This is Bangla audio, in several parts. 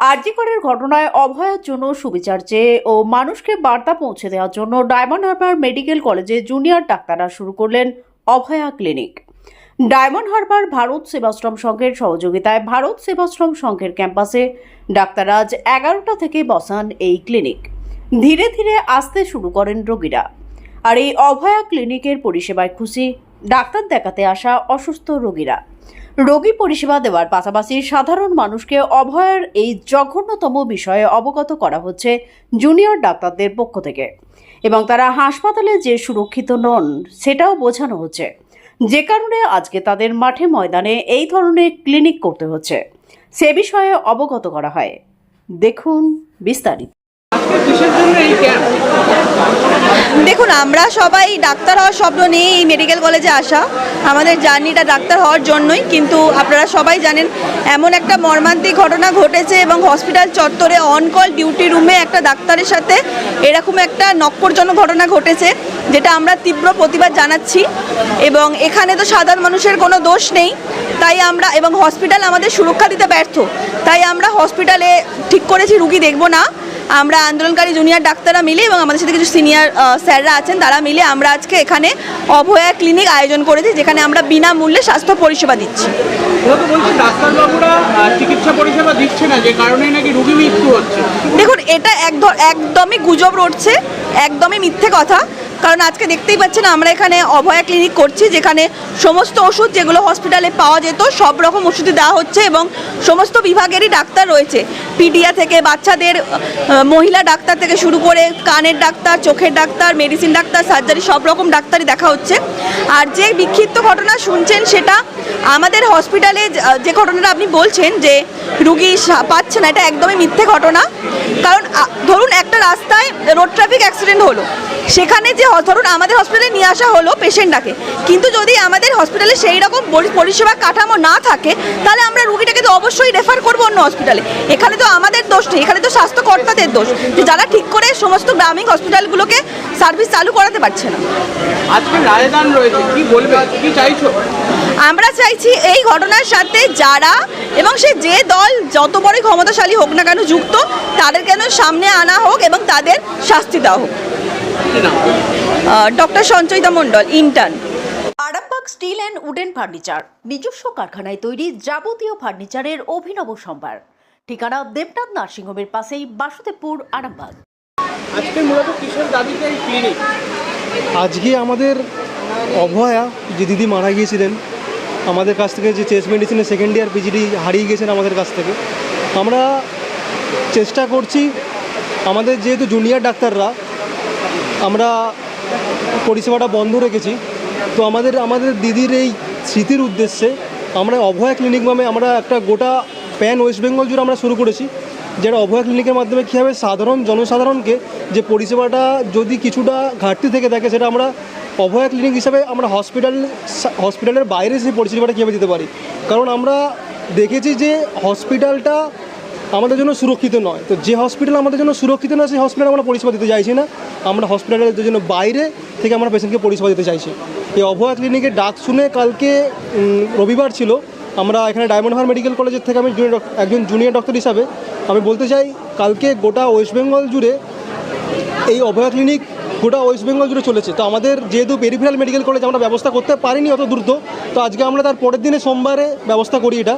আরজিকরের ঘটনায় অভয়ার জন্য সুবিচার চেয়ে ও মানুষকে বার্তা পৌঁছে দেওয়ার জন্য ডায়মন্ড হারবার মেডিকেল কলেজে জুনিয়র ডাক্তাররা শুরু করলেন Abhaya clinic. Diamond Harbour Bharat Sevashram সংঘের সহযোগিতায় ভারত সেবাশ্রম সংঘের ক্যাম্পাসে ডাক্তার আজ এগারোটা থেকে বসান এই ক্লিনিক। ধীরে ধীরে আসতে শুরু করেন রোগীরা। আর এই অভয়া ক্লিনিকের পরিষেবায় খুশি ডাক্তার দেখাতে আসা অসুস্থ রোগীরা। রোগী পরিষেবা দেওয়ার পাশাপাশি সাধারণ মানুষকে অভয়ের এই জঘন্যতম বিষয়ে অবগত করা হচ্ছে জুনিয়র ডাক্তারদের পক্ষ থেকে। এবং তারা হাসপাতালে যে সুরক্ষিত নন, সেটাও বোঝানো হচ্ছে। যে কারণে আজকে তাদের মাঠে ময়দানে এই ধরনের ক্লিনিক করতে হচ্ছে। সে বিষয়ে অবগত করা হয়। দেখুন বিস্তারিত। দেখুন, আমরা সবাই ডাক্তার হওয়ার স্বপ্ন নিয়ে এই মেডিকেল কলেজে আসা। আমাদের জার্নিটা ডাক্তার হওয়ার জন্যই, কিন্তু আপনারা সবাই জানেন, এমন একটা মর্মান্তিক ঘটনা ঘটেছে এবং হসপিটাল চত্বরে অন কল ডিউটি রুমে একটা ডাক্তারের সাথে এরকম একটা নক্করজনক ঘটনা ঘটেছে, যেটা আমরা তীব্র প্রতিবাদ জানাচ্ছি। এবং এখানে তো সাধারণ মানুষের কোনো দোষ নেই, তাই আমরা, এবং হসপিটাল আমাদের সুরক্ষা দিতে ব্যর্থ। তাই আমরা হসপিটালে ঠিক করেছি, রুগী দেখব না। আমরা আন্দোলনকারী জুনিয়র ডাক্তাররা মিলে এবং আমাদের সাথে কিছু সিনিয়র স্যাররা আছেন তারা মিলে আমরা আজকে এখানে অভয়া ক্লিনিক আয়োজন করেছি যেখানে আমরা বিনামূল্যে স্বাস্থ্য পরিষেবা দিচ্ছি। ওরা তো বলছে ডাক্তারবাবুরা আহ, চিকিৎসা পরিষেবা দিচ্ছে না যে কারণে নাকি মৃত্যু হচ্ছে। দেখুন এটা এক একদমই গুজব রটছে একদমই মিথ্যে কথা। কারণ আজকে দেখতেই পাচ্ছেন আমরা এখানে অভয়া ক্লিনিক করছি, যেখানে সমস্ত ওষুধ যেগুলো হসপিটালে পাওয়া যেত, সব রকম ওষুধই দেওয়া হচ্ছে এবং সমস্ত বিভাগেরই ডাক্তার রয়েছে। পিডিয়া থেকে বাচ্চাদের মহিলা ডাক্তার থেকে শুরু করে কানের ডাক্তার, চোখের ডাক্তার, মেডিসিন ডাক্তার, সার্জারি, সব রকম ডাক্তারই দেখা হচ্ছে। আর যে বিক্ষিপ্ত ঘটনা শুনছেন সেটা আমাদের হসপিটালে যে- ঘটনাটা আপনি বলছেন যে রুগী পাচ্ছে না, এটা একদমই মিথ্যে ঘটনা। কারণ ধরুন একটা রাস্তায় রোড ট্রাফিক অ্যাক্সিডেন্ট হলো। সেখানে যে ধরুন আমাদের হসপিটালে নিয়ে আসা হলো পেশেন্টটাকে কিন্তু যদি আমাদের হসপিটালে সেই রকম পরি- পরিষেবা কাঠামো না থাকে, তাহলে আমরা রুগীটাকে তো অবশ্যই রেফার করব অন্য হসপিটালে এখানে তো আমাদের দোষ নেই, এখানে তো স্বাস্থ্যকর্তাদের দোষ। যে যারা ঠিক করে সমস্ত গ্রামীণ হসপিটালগুলোকে সার্ভিস চালু করাতে পারছে না। আজকে রায়দান রয়েছে, কি বলবে কি চাইছো? আমরা চাইছি এই ঘটনার সাথে যারা এবং সে যে দল যত বড়ই ক্ষমতাশালী হোক না কেন যুক্ত তাদের কেন সামনে আনা হোক এবং তাদের শাস্তি দেওয়া হোক। Doctor Sanchayita Mondal intern Arambagh steel and wooden furniture নিজস্ব কারখানায় তৈরি যাবতীয় ফার্নিচারের অভিনব সম্ভার। ঠিকানা দেবনাথ নার্সিংহোমের পাশেই বাসুদেবপুর আরামবাগ। আজকে মূলত দাবিতে এই ক্লিনিক আজকে আমাদের অভয়া যে দিদি মারা গিয়েছিলেন আমাদের কাছ থেকে যে চেস্ট মেডিসিনের সেকেন্ড ইয়ার পিজিডি হারিয়ে গেছেন আমাদের কাছ থেকে। আমরা চেষ্টা করছি, আমাদের যেহেতু জুনিয়র ডাক্তাররা, আমরা পরিষেবাটা বন্ধ রেখেছি। তো আমাদের আমাদের দিদির এই স্মৃতির উদ্দেশ্যে আমরা অভয়া ক্লিনিক নামে আমরা একটা গোটা প্যান ওয়েস্ট বেঙ্গল জুড়ে আমরা শুরু করেছি, যেটা অভয়া ক্লিনিকের মাধ্যমে কী হবে সাধারণ জনসাধারণকে যে পরিষেবাটা যদি কিছুটা ঘাটতি থেকে থাকে, সেটা আমরা অভয়া ক্লিনিক হিসাবে আমরা হসপিটাল, হসপিটালের বাইরে সেই পরিষেবাটা কীভাবে দিতে পারি? কারণ আমরা দেখেছি যে হসপিটালটা আমাদের জন্য সুরক্ষিত নয়। তো যে হসপিটাল আমাদের জন্য সুরক্ষিত নয় সেই হসপিটাল আমরা পরিষেবা দিতে চাইছি না। আমরা হসপিটালের জন্য বাইরে থেকে আমরা পেশেন্টকে পরিষেবা দিতে চাইছি। এই অভয়া ক্লিনিকের ডাক শুনে কালকে রবিবার ছিল। আমরা এখানে ডায়মন্ড হার মেডিকেল কলেজের থেকে আমি জুনিয়র একজন জুনিয়র ডক্টর হিসাবে আমি বলতে চাই, কালকে গোটা ওয়েস্ট বেঙ্গল জুড়ে এই অভয়া ক্লিনিক গোটা ওয়েস্ট বেঙ্গল জুড়ে চলেছে। তো আমাদের যেহেতু পেরিফেরাল মেডিকেল কলেজ আমরা ব্যবস্থা করতে পারিনি অত দ্রুত, তো আজকে আমরা তার পরের দিনে সোমবারে ব্যবস্থা করি এটা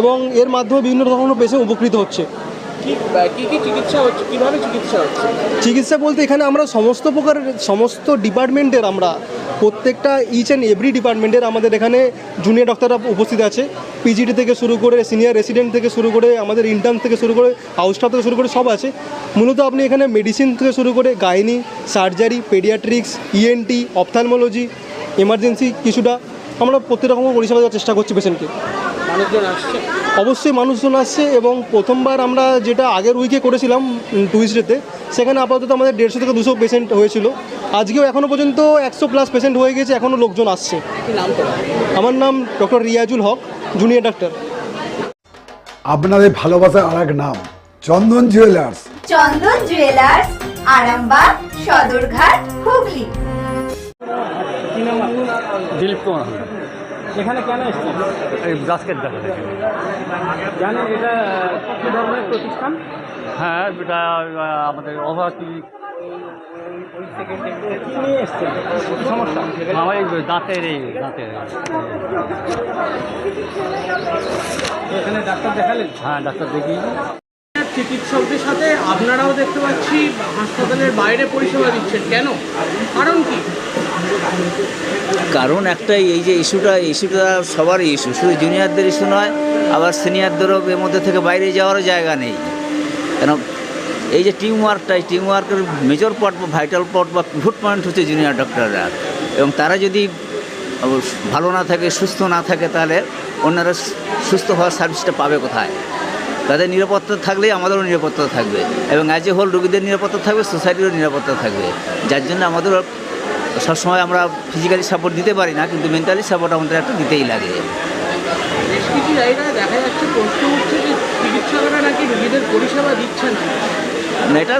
এবং এর মাধ্যমে বিভিন্ন ধরনের পেশেন্ট উপকৃত হচ্ছে। চিকিৎসা চিকিৎসা বলতে এখানে আমরা সমস্ত প্রকারের সমস্ত ডিপার্টমেন্টের আমরা, প্রত্যেকটা ইচ অ্যান্ড এভরি ডিপার্টমেন্টের আমাদের এখানে জুনিয়র ডক্টররা উপস্থিত আছে। পিজিটি থেকে শুরু করে সিনিয়র রেসিডেন্ট থেকে শুরু করে, আমাদের ইন্টার্ন থেকে শুরু করে হাউস স্টাফ থেকে শুরু করে সব আছে। মূলত আপনি এখানে মেডিসিন থেকে শুরু করে gynae surgery paediatrics ENT ophthalmology emergency কিছুটা আমরা প্রত্যেক রকম পরিষেবা দেওয়ার চেষ্টা করছি পেশেন্টকে মানুষজন আসছে? অবশ্যই মানুষজন আসছে এবং প্রথমবার আমরা যেটা আগের উইকে করেছিলাম টুইসডেতে সেখানে আপাতত আমাদের দেড়শো থেকে দুশো পেশেন্ট হয়েছিল। আজকেও এখনও পর্যন্ত একশো প্লাস পেশেন্ট হয়ে গেছে এখনও লোকজন আসছে। কি নাম তো আমার নাম ডক্টর রিয়াজুল হক জুনিয়র ডাক্তার আপনাদের ভালোবাসার আর এক নাম চন্দন জুয়েলার্স চন্দন জুয়েলার্স আরামবাগ সদরঘাট হুগলি। দিলীপ কুমার। এখানে কেন এসছেন? এই বাস্কেট দেখাতে জানেন এটা কি ধরনের প্রতিষ্ঠান? হ্যাঁ এটা আমাদের অভাব সমস্যা? আমার দাঁতের এই দাঁতের। এখানে ডাক্তার দেখালেন? হ্যাঁ ডাক্তার দেখিয়েছি। চিকিৎসকদের সাথে আপনারাও দেখতে পাচ্ছি হাসপাতালের বাইরে পরিষেবা দিচ্ছেন। কেন? কারণ কি? কারণ একটাই, এই যে ইস্যুটা ইস্যুটা সবারই ইস্যু। শুধু জুনিয়রদের ইস্যু নয়, আবার সিনিয়রদেরও এর মধ্যে থেকে বাইরে যাওয়ারও জায়গা নেই। কেন? এই যে টিম ওয়ার্কটা এই টিম ওয়ার্কের মেজর পট বা ভাইটাল পট বা ভুট পয়েন্ট হচ্ছে জুনিয়র ডক্টররা এবং তারা যদি ভালো না থাকে, সুস্থ না থাকে, তাহলে অন্যরা সুস্থ হওয়ার সার্ভিসটা পাবে কোথায়? তাদের নিরাপত্তা থাকলেই আমাদেরও নিরাপত্তা থাকবে এবং অ্যাজ এ হোল রোগীদের নিরাপত্তা থাকবে সোসাইটিরও নিরাপত্তা থাকবে। যার জন্য আমাদের সবসময় আমরা ফিজিক্যালি সাপোর্ট দিতে পারি না কিন্তু মেন্টালি সাপোর্ট আমাদের একটা দিতেই লাগে। বেশ কিছু জায়গায় দেখা যাচ্ছে প্রশ্ন উঠছে যে চিকিৎসকরা নাকি রোগীদের পরিষেবা দিচ্ছে না। না এটা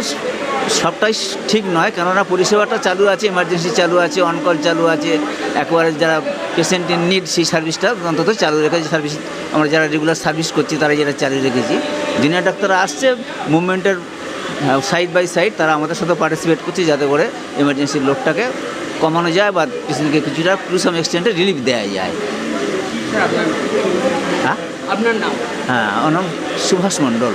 সবটাই ঠিক নয় কেননা পরিষেবাটা চালু আছে এমার্জেন্সি চালু আছে অনকল চালু আছে একবারে যারা পেশেন্ট ইন নিড সেই সার্ভিসটা অন্তত চালু রেখেছে সার্ভিস আমরা যারা রেগুলার সার্ভিস করছি তারা যেটা চালু রেখেছি। জুনিয়র ডাক্তাররা আসছে মুভমেন্টের সাইড বাই সাইড তারা আমাদের সাথে পার্টিসিপেট করছে যাতে করে এমার্জেন্সির লোকটাকে কমানো যায় বা পেশেন্টকে কিছুটা টু সাম এক্সটেন্টে রিলিফ দেওয়া যায়। আপনার হ্যাঁ আপনার নাম? হ্যাঁ আমার নাম সুভাষ মণ্ডল।